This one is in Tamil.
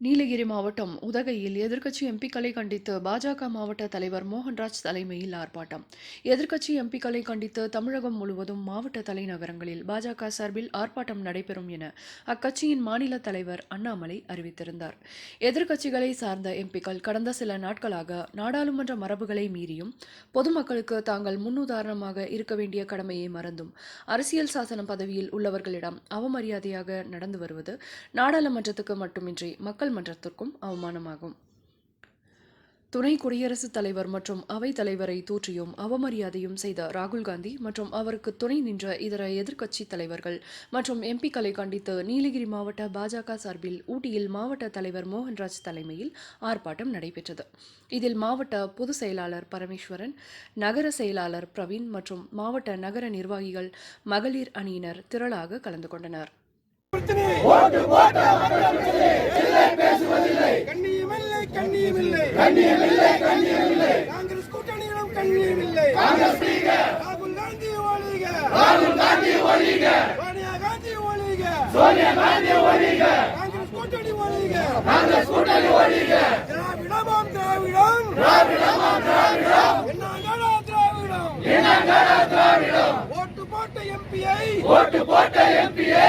நீலகிரி மாவட்டம் உதகையில் எதிர்க்கட்சி எம்பிக்களை கண்டித்து பாஜக மாவட்ட தலைவர் மோகன்ராஜ் தலைமையில் ஆர்ப்பாட்டம். எதிர்க்கட்சி எம்பிக்களை கண்டித்து தமிழகம் முழுவதும் மாவட்ட தலைநகரங்களில் பாஜக சார்பில் ஆர்ப்பாட்டம் நடைபெறும் என அக்கட்சியின் மாநில தலைவர் அண்ணாமலை அறிவித்திருந்தார். எதிர்க்கட்சிகளை சார்ந்த எம்பிக்கள் கடந்த சில நாட்களாக நாடாளுமன்ற மரபுகளை மீறியும் பொதுமக்களுக்கு தாங்கள் முன்னுதாரணமாக இருக்க வேண்டிய கடமையை மறந்தும் அரசியல் சாசன பதவியில் உள்ளவர்களிடம் அவமரியாதையாக நடந்து வருவது நாடாளுமன்றத்துக்கு மட்டுமின்றி மக்கள் மக்கள் மன்றத்திற்கும் அவமானமாகும். துணை குடியரசுத் தலைவர் மற்றும் அவைத் தலைவரை தூற்றியும் அவமரியாதையும் செய்த ராகுல் காந்தி மற்றும் அவருக்கு துணை நின்ற இதர எதிர்க்கட்சித் தலைவர்கள் மற்றும் எம்பிக்களை கண்டித்து நீலகிரி மாவட்ட பாஜக சார்பில் ஊட்டியில் மாவட்ட தலைவர் மோகன்ராஜ் தலைமையில் ஆர்ப்பாட்டம் நடைபெற்றது. இதில் மாவட்ட பொதுச் செயலாளர் பரமேஸ்வரன் நகர செயலாளர் பிரவீன் மற்றும் மாவட்ட நகர நிர்வாகிகள் மகளிர் அணியினர் திரளாக கலந்து கொண்டனர். கண்ணியமில்லை கண்ணியமில்லை. கண்ணியமில்லை கண்ணியமில்லை. காங்கிரஸ் கூட்டணியிடம் கண்ணியமில்லை. காங்கிரஸ் ராகுல் காந்தி ஒழிக ராகுல் காந்தி ஒழிக சோனியா காந்தி ஒழிக சோனியா காந்தி ஒழிக காங்கிரஸ் கூட்டணி ஒழிக காங்கிரஸ் கூட்டணி ஒழிக திராவிடமாம் திராவிடம். திராவிடமாம் திராவிடம். என்னங்கடா திராவிடம். என்னங்கடா திராவிடம். ஓட்டு போட்ட எம்பியை. ஓட்டு போட்ட எம்பியை.